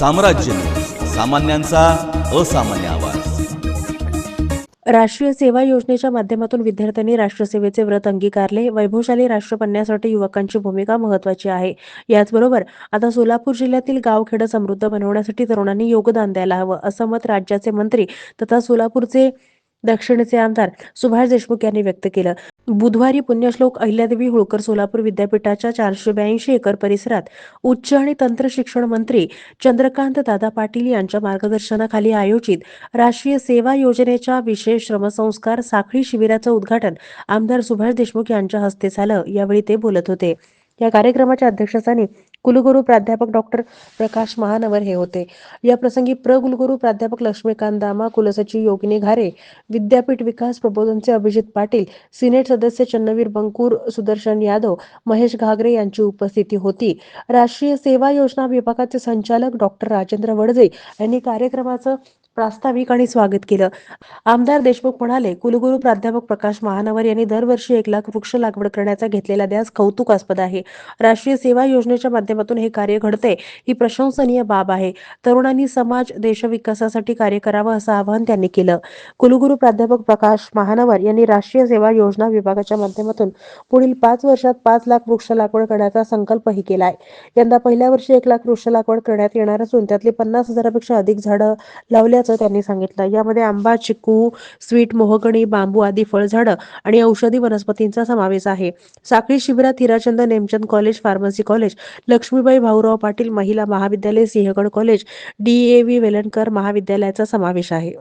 साम्राज्य. सामान्यांचा असामान्य आवाज. राष्ट्रीय सेवा योजनेच्या माध्यमातून विद्यार्थ्यांनी राष्ट्रसेवेचे व्रत अंगीकारले. वैभवशाली राष्ट्र बनण्यासाठी युवकांची भूमिका महत्वाची आहे. याचबरोबर आता सोलापूर जिल्ह्यातील गावखेडं समृद्ध बनवण्यासाठी तरुणांनी योगदान द्यायला हवं असं मत राज्याचे मंत्री तथा सोलापूरचे दक्षिणेचे आमदार सुभाष देशमुख यांनी व्यक्त केलं. बुधवारी पुण्यश्लोक अहिल्यादेवी होळकर सोलापूर विद्यापीठाच्या चारशे ब्याऐंशी एकर परिसरात उच्च आणि तंत्र शिक्षण मंत्री चंद्रकांत दादा पाटील यांच्या मार्गदर्शनाखाली आयोजित राष्ट्रीय सेवा योजनेच्या विशेष श्रमसंस्कार साखळी शिबिराचं उद्घाटन आमदार सुभाष देशमुख यांच्या हस्ते झालं. यावेळी ते बोलत होते. या कार्यक्रमाच्या अध्यक्षस्थानी कुलगुरू प्राध्यापक डॉक्टर प्रकाश महानवर हे होते. या प्रसंगी प्र कुलगुरू प्राध्यापक लक्ष्मीकांत दामा कुलसचिव योगिनी घारे विद्यापीठ विकास प्रबोधनचे अभिजित पाटील सिनेट सदस्य चन्नवीर बंकूर सुदर्शन यादव महेश घागरे यांची उपस्थिती होती. राष्ट्रीय सेवा योजना विभागाचे संचालक डॉक्टर राजेंद्र वडजे यांनी कार्यक्रमाचं प्रास्ताविक आणि स्वागत केलं. आमदार देशमुख म्हणाले कुलगुरू प्राध्यापक प्रकाश महानवर यांनी दरवर्षी एक लाख वृक्ष लागवड करण्याचा घेतलेला ध्यास कौतुकास्पद आहे. राष्ट्रीय सेवा योजनेच्या माध्यमातून हे कार्य घडते ही प्रशंसनीय बाब आहे. तरुणांनी समाज देशविकासासाठी कार्य करावं असं आवाहन त्यांनी केलं. कुलगुरू प्राध्यापक प्रकाश महानवर यांनी राष्ट्रीय सेवा योजना विभागाच्या माध्यमातून पुढील पाच वर्षात पाच लाख वृक्ष लागवड करण्याचा संकल्पही केलाय. यंदा पहिल्या वर्षी एक लाख वृक्ष लागवड करण्यात येणार असून त्यातली पन्नास हजारापेक्षा अधिक झाडं असल्याचं त्यांनी सांगितलं. यामध्ये आंबा चिकू स्वीट मोहगणी बांबू आदी फळझाडं आणि औषधी वनस्पतींचा समावेश आहे. साखळी शिबिरात Hirachand Nemchand college pharmacy college Laxmibai Bhaurao Patil महिला महाविद्यालय सिंहगड कॉलेज डीएव्ही वेलणकर महाविद्यालयाचा समावेश आहे.